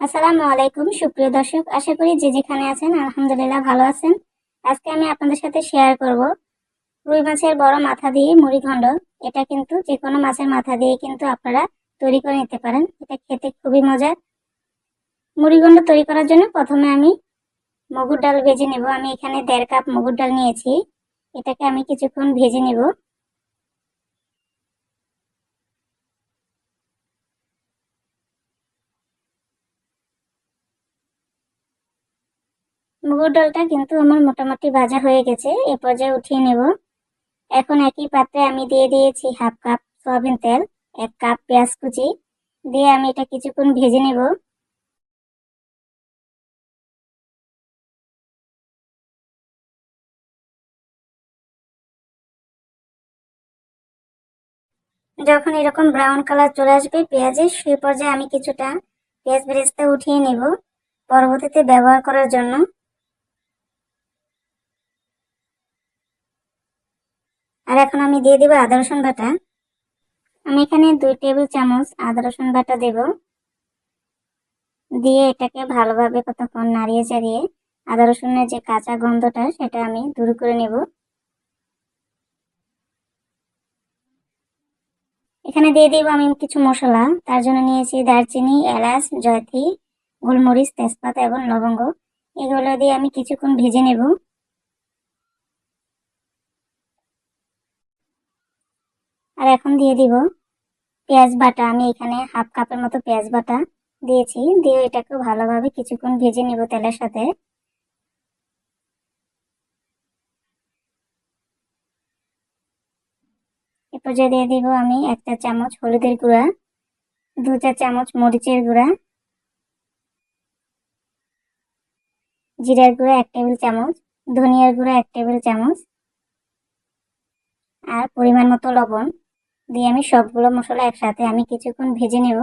আসসালামু আলাইকুম, সুপ্রিয় দর্শক। আশা করি যে যেখানে আছেন, আলহামদুলিল্লাহ ভালো আছেন। আজকে আমি আপনাদের সাথে শেয়ার করব রুই মাছের বড় মাথা দিয়ে মুড়িঘণ্ড এটা কিন্তু যে কোনো মাছের মাথা দিয়ে কিন্তু আপনারা তৈরি করে নিতে পারেন। এটা খেতে খুবই মজার। মুড়িঘণ্ড তৈরি করার জন্য প্রথমে আমি মগুর ডাল ভেজে নেব। আমি এখানে দেড় কাপ মগুর ডাল নিয়েছি। এটাকে আমি কিছুক্ষণ ভেজে নেব। মুগের ডালটা কিন্তু আমার মোটামুটি ভাজা হয়ে গেছে, এ পর্যায়ে উঠিয়ে নেব। এখন একই পাত্রে আমি দিয়ে দিয়েছি হাফ কাপ সয়াবিন তেল, এক কাপ পেঁয়াজ কুচি, দিয়ে আমি এটা কিছুক্ষণ ভেজে নেব। যখন এরকম ব্রাউন কালার চলে আসবে পেঁয়াজের সেই পর্যায়ে আমি কিছুটা পেঁয়াজ বেরেস্তা উঠিয়ে নেব। পরবর্তীতে ব্যবহার করার জন্য আর এখন আমি দিয়ে দেবো আদা, রসুন বাটা। আমি এখানে দুই টেবিল চামচ আদা, রসুন বাটা দেব। দিয়ে এটাকে ভালোভাবে কতক্ষণ নাড়িয়ে চাড়িয়ে আদা, রসুনের যে কাঁচা গন্ধটা, সেটা আমি দূর করে নেব। এখানে দিয়ে দিব আমি কিছু মশলা। তার জন্য নিয়েছি দারচিনি, এলাচ, জয়থি, গোলমরিচ, তেজপাতা এবং লবঙ্গ। এগুলো দিয়ে আমি কিছুক্ষণ ভেজে নেব। আর এখন দিয়ে দিব পেঁয়াজ বাটা। আমি এখানে হাফ কাপের মতো পেঁয়াজ বাটা দিয়েছি। দিয়ে এটাকে ভালোভাবে কিছুক্ষণ ভেজে নেব তেলের সাথে। এরপর যে দিয়ে দিব আমি একটা চামচ হলুদের গুঁড়া, দু চার চামচ মরিচের গুঁড়া, জিরার গুঁড়া এক টেবিল চামচ, ধনিয়ার গুঁড়া এক টেবিল চামচ, আর পরিমাণ মতো লবণ। দিয়ে আমি সবগুলো মশলা একসাথে আমি কিছুক্ষণ ভেজে নেব।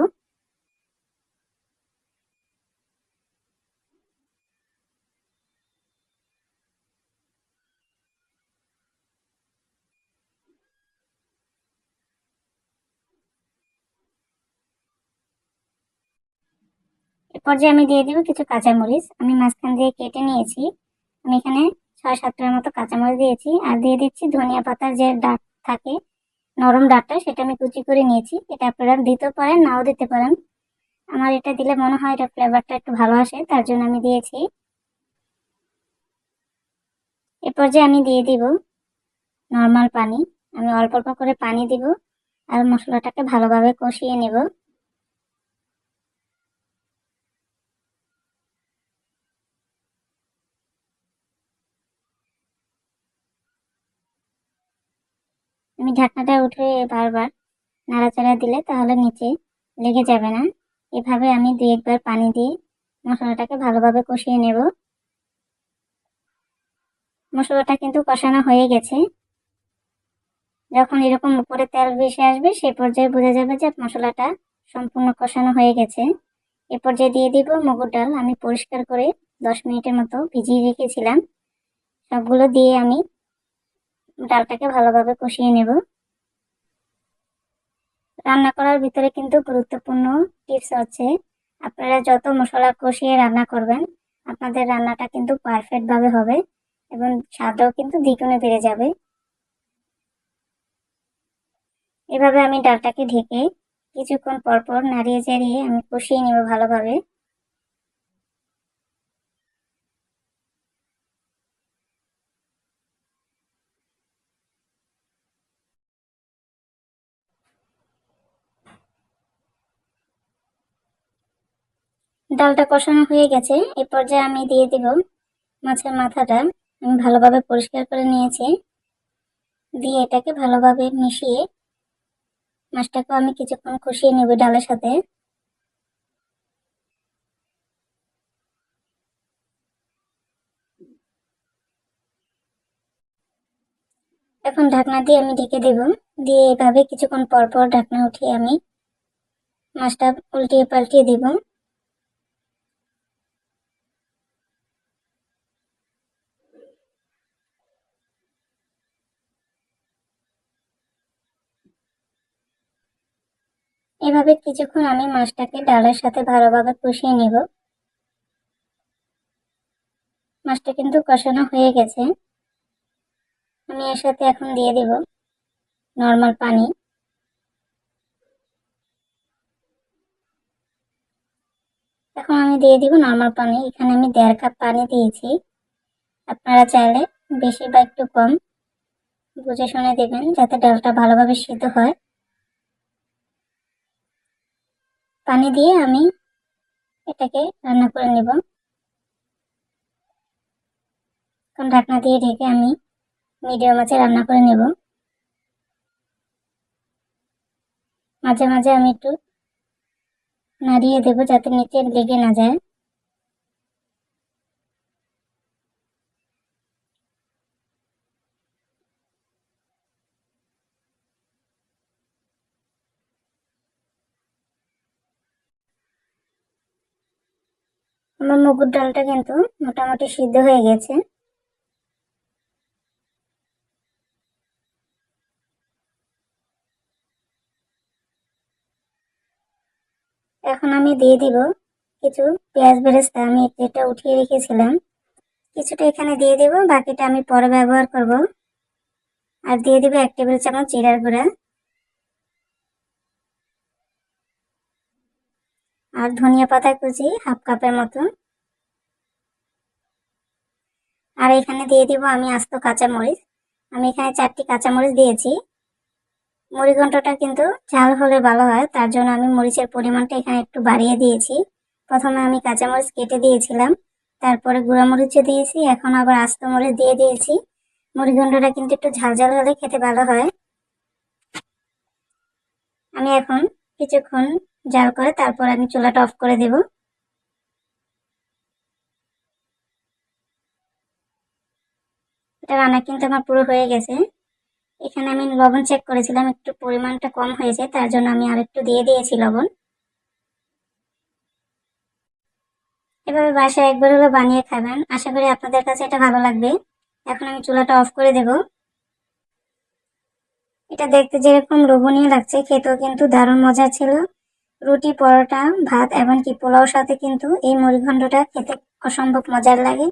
এরপর যে আমি দিয়ে দিব কিছু কাঁচামরিচ, আমি মাঝখান দিয়ে কেটে নিয়েছি। আমি এখানে ছয় সাতটার মতো কাঁচামরিচ দিয়েছি, আর দিয়ে দিচ্ছি ধনিয়া পাতার যে ডাক থাকে নরম ডাঁটটা সেটা আমি কুচি করে নিয়েছি। এটা আপনারা দিতে পারেন, নাও দিতে পারেন। আমার এটা দিলে মনে হয় এটা ফ্লেভারটা একটু ভালো আসে, তার জন্য আমি দিয়েছি। এরপর যে আমি দিয়ে দিব নর্মাল পানি। আমি অল্প অল্প করে পানি দিব আর মশলাটাকে ভালোভাবে কষিয়ে নেব। আমি ঢাকনাটা উঠে বারবার নাড়াচাড়া দিলে তাহলে নিচে লেগে যাবে না। এভাবে আমি দুই একবার পানি দিয়ে মশলাটাকে ভালোভাবে কষিয়ে নেব। মশলাটা কিন্তু কষানো হয়ে গেছে। যখন এরকম উপরে তেল ভেসে আসবে, সে পর্যায়ে বোঝা যাবে যে মশলাটা সম্পূর্ণ কষানো হয়ে গেছে। এ পর্যায়ে দিয়ে দিব মুগুর ডাল। আমি পরিষ্কার করে দশ মিনিটের মতো ভিজিয়ে রেখেছিলাম। সবগুলো দিয়ে আমি ডালটাকে ভালোভাবে কষিয়ে নেব। রান্না করার ভিতরে কিন্তু গুরুত্বপূর্ণ টিপস আছে। আপনারা যত মশলা কষিয়ে রান্না করবেন, আপনাদের রান্নাটা কিন্তু পারফেক্টভাবে হবে এবং স্বাদও কিন্তু দ্বিগুণে বেড়ে যাবে। এভাবে আমি ডালটাকে ঢেকে কিছুক্ষণ পরপর নাড়িয়ে চাড়িয়ে আমি কষিয়ে নেব ভালোভাবে। ডালটা কষানো হয়ে গেছে, এ পর্যায়ে আমি দিয়ে দিব মাছের মাথাটা। আমি ভালোভাবে পরিষ্কার করে নিয়েছি। দিয়ে এটাকে ভালোভাবে মিশিয়ে মাছটাকে আমি কিছুক্ষণ কষিয়ে নেব ডালের সাথে। এখন ঢাকনা দিয়ে আমি ঢেকে দেব। দিয়ে এভাবে কিছুক্ষণ পর পর ঢাকনা উঠিয়ে আমি মাছটা উল্টিয়ে পাল্টিয়ে দেব। এভাবে কিছুক্ষণ আমি মাছটাকে ডালের সাথে ভালোভাবে কষিয়ে নিব। মাছটা কিন্তু কষানো হয়ে গেছে। আমি এর সাথে এখন দিয়ে দিব নর্মাল পানি। এখন আমি দিয়ে দিব নর্মাল পানি। এখানে আমি দেড় কাপ পানি দিয়েছি। আপনারা চাইলে বেশি বা একটু কম। বুঝে শুনে দেবেন যাতে ডালটা ভালোভাবে সিদ্ধ হয়। পানি দিয়ে আমি এটাকে রান্না করে নেব। এখন ঢাকনা দিয়ে ঢেকে আমি মিডিয়াম আছে রান্না করে নেব। মাঝে মাঝে আমি একটু নাড়িয়ে দেবো যাতে নিচে লেগে না যায়। আমার মুগুর ডালটা কিন্তু মোটামুটি সিদ্ধ হয়ে গেছে। এখন আমি দিয়ে দিব কিছু পেঁয়াজ বেরেস্তা। আমি এটা উঠিয়ে রেখেছিলাম। কিছুটা এখানে দিয়ে দিব, বাকিটা আমি পরে ব্যবহার করব। আর দিয়ে দিব এক টেবিল চামচ জিরার গুঁড়া। আর ধনিয়া পাতা কুচি হাফ কাপের মতন আর এখানে দিয়ে দিব আমি আস্ত কাঁচামরিচ। আমি এখানে চারটি কাঁচামরিচ দিয়েছি। মুড়ি ঘন্টটা কিন্তু ঝাল হলে ভালো হয়, তার জন্য আমি মরিচের পরিমাণটা এখানে একটু বাড়িয়ে দিয়েছি। প্রথমে আমি কাঁচামরিচ কেটে দিয়েছিলাম, তারপরে গুঁড়া মরিচও দিয়েছি, এখন আবার আস্ত মরিচ দিয়ে দিয়েছি। মুড়ি ঘন্টটা কিন্তু একটু ঝাল ঝাল হলে খেতে ভালো হয়। আমি এখন কিছুক্ষণ জাল করে তারপর আমি চুলাটা অফ করে দেব। এটা রান্না কিন্তু আমার পুরো হয়ে গেছে। এখানে আমি লবণ চেক করেছিলাম, একটু পরিমাণটা কম হয়েছে, তার জন্য আমি আর একটু দিয়ে দিয়েছি লবণ। এভাবে বাসায় একবার হলো বানিয়ে খাবেন। আশা করি আপনাদের কাছে এটা ভালো লাগবে। এখন আমি চুলাটা অফ করে দেব। এটা দেখতে যেরকম লোভনীয় লাগছে, খেতেও কিন্তু দারুণ মজা ছিল। রুটি, পরোটা, ভাত এমনকি পোলাওর সাথে কিন্তু এই মুড়িঘণ্ডটা খেতে অসম্ভব মজার লাগে।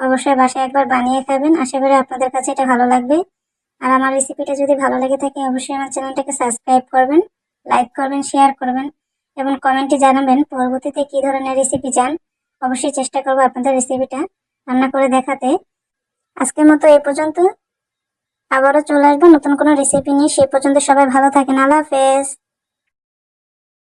অবশ্যই বাসায় একবার বানিয়ে খাবেন। আশা করি আপনাদের কাছে এটা ভালো লাগবে। আর আমার রেসিপিটা যদি ভালো লেগে থাকে, অবশ্যই আমার চ্যানেলটাকে সাবস্ক্রাইব করবেন, লাইক করবেন, শেয়ার করবেন এবং কমেন্টে জানাবেন পরবর্তীতে কী ধরনের রেসিপি চান। অবশ্যই চেষ্টা করব আপনাদের রেসিপিটা রান্না করে দেখাতে। আজকের মতো এই পর্যন্ত। আবারও চলে আসব নতুন কোনো রেসিপি নিয়ে। সে পর্যন্ত সবাই ভালো থাকেন। আল্লাহ হাফেজ।